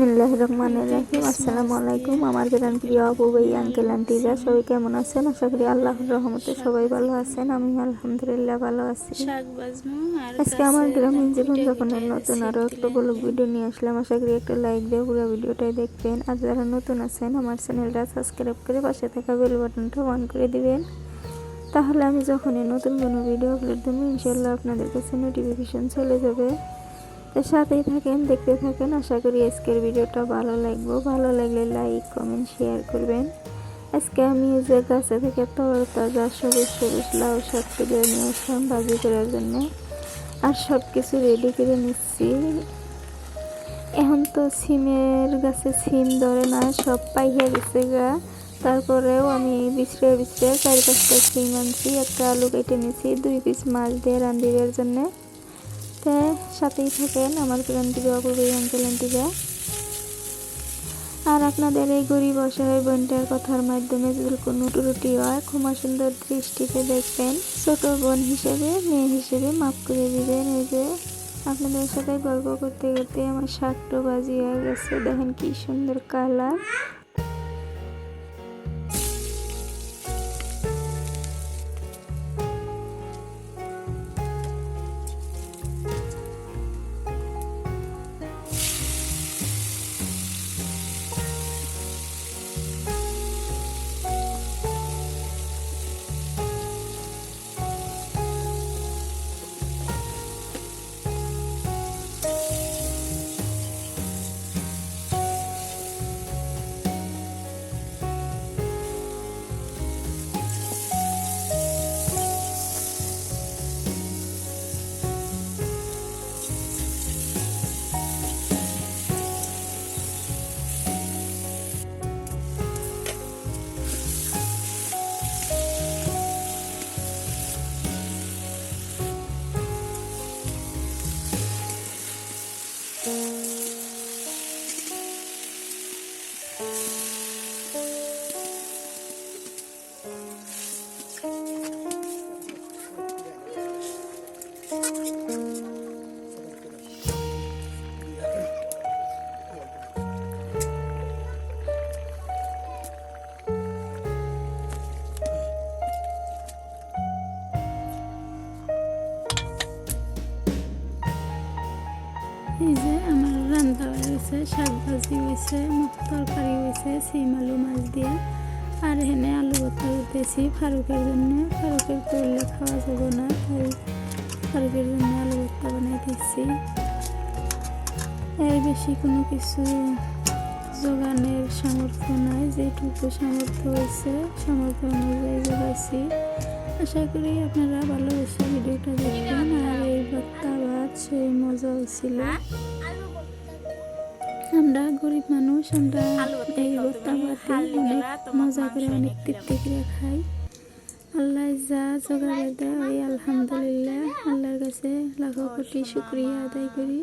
বিসমিল্লাহ রহমান রাহিম। আসসালামু আলাইকুম আমার গ্রান প্রিয় আপু ভাই আঙ্কেল আন্টিরা সবাই কেমন আছেন? আশা করি আল্লাহর রহমতে সবাই ভালো আছেন আমি আলহামদুলিল্লাহ ভালো আছি। আজকে আমার গ্রামীণ জীবন জীবনযাপনের নতুন আরও একটা ব্লগ ভিডিও নিয়ে আসলাম। আশা করি একটা লাইক দিয়ে পুরো ভিডিওটাই দেখবেন। আর যারা নতুন আছেন আমার চ্যানেলটা সাবস্ক্রাইব করে পাশে থাকা বেল বাটনটা অন করে দিবেন। তাহলে আমি যখনই নতুন কোনো ভিডিও আপলোড দেবো ইনশাল্লাহ আপনাদের কাছে নোটিফিকেশন চলে যাবে। তো সাথেই থাকেন, দেখতে থাকেন। আশা করি আজকের ভিডিওটা ভালো লাগবে। ভালো লাগলে লাইক কমেন্ট শেয়ার করবেন। আজকে আমি যে গাছে থেকে তর তাজা সবুজ সবুজ লাউ শাক তুলে নিয়ে আসলাম ভাজি করার জন্য। আর সব কিছু রেডি করে নিচ্ছি। এখন তো সিমের গাছে সিম ধরে না, সব পাইয়া গেছে গা। তারপরেও আমি বিছড়ে বিছড়ে চার পাঁচটা সিম আনছি, একটা আলু কেটে নিয়েছি, দুই পিস মাছ দিয়ে রান্ধিবার জন্যে। তো সাথেই থাকেন আমার প্রান্তিক অপূর্ব অঞ্চল আন্টিরা আর আপনাদের এই গরিব অসহায় বোনটার কথার মাধ্যমে যদি কোনো ত্রুটি হয়, ক্ষমা সুন্দর দৃষ্টিতে দেখবেন। ছোট বোন হিসেবে, মেয়ে হিসেবে মাফ করে দিবেন। এই যে আপনাদের সাথে গল্প করতে করতে আমার শাকটা বাজি হয়ে গেছে। দেখেন কি সুন্দর কালার এই যে আমার রান্না হয়ে গেছে শাক ভাজি হয়েছে মুখ তরকারি হয়েছে সিম আলু মাছ দিয়ে। আর এখানে আলু ভর্তা করতেছি ফারুকের জন্য। ফারুকের করলে খাওয়া যাবে না, তাই ফারুকের জন্য আলু ভর্তা বানাইতেছি এর বেশি কোনো কিছু যোগানের সামর্থ্য নাই যেটুকু সামর্থ্য হয়েছে সামর্থ্য অনুযায়ী যোগাইছি আশা করি আপনারা ভালোবেসে ভিডিওটা দেখবেন। আর এই ভর্তা ভাত সেই মজা হয়েছিল আমরা গরিব মানুষ আমরা এই ভর্তা ভাতে অনেক মজা করে অনেক তৃপ্তি করে খাই। আল্লাহ যা জোগাড় দেয় ওই আলহামদুলিল্লাহ। আল্লাহর কাছে লাখো কোটি শুক্রিয়া আদায় করি।